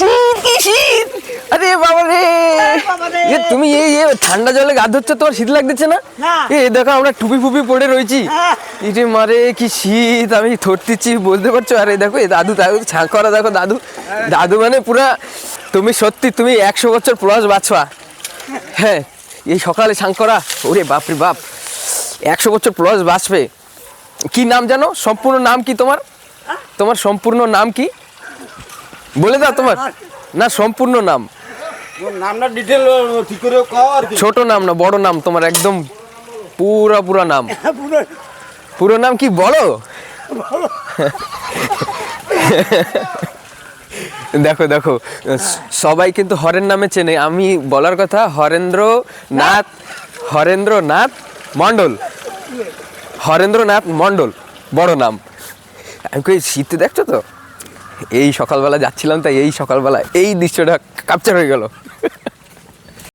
শীত কি শীত। আরে বাবা রে। তুমি এই ঠান্ডা জলে গা ধুচ্ছ তোমার শীত লাগতেছে না। এ দেখো আমরা টুপি ফুপি পরে রয়েছি। হ্যাঁ। ইরে মারে কি শীত আমি থরতিচ্ছি বলতে পারছ? আরে দেখো এ দাদু দাদু ছাঁ করা দেখো দাদু। দাদু মানে পুরা তুমি সত্যি তুমি একশো বছর প্লাস বাঁচবা হ্যাঁ এই সকালে ছাঁ করা ওরে বাপরে বাপ। একশো বছর প্লাস বাঁচবে কি নাম জানো? সম্পূর্ণ নাম কি তোমার? তোমার সম্পূর্ণ নাম কি? বলে দাও তোমার। না সম্পূর্ণ নাম। তোর নামটা ডিটেল ঠিক করে কর কি। ছোট নাম না বড় নাম তোমার একদম পুরা পুরা নাম। পুরো। পুরো নাম কি বলো? দেখো দেখো সবাই কিন্তু হরেন নামে চেনে। আমি বলার কথা হরেন্দ্র নাথ হরেন্দ্র নাথ মণ্ডল। হরেন্দ্রনাথ মণ্ডল বড় নাম। আমি কই শীতে দেখছ তো? এই সকালবেলা যাচ্ছিলাম তাই এই সকালবেলা এই দৃশ্যটা ক্যাপচার হয়ে গেল।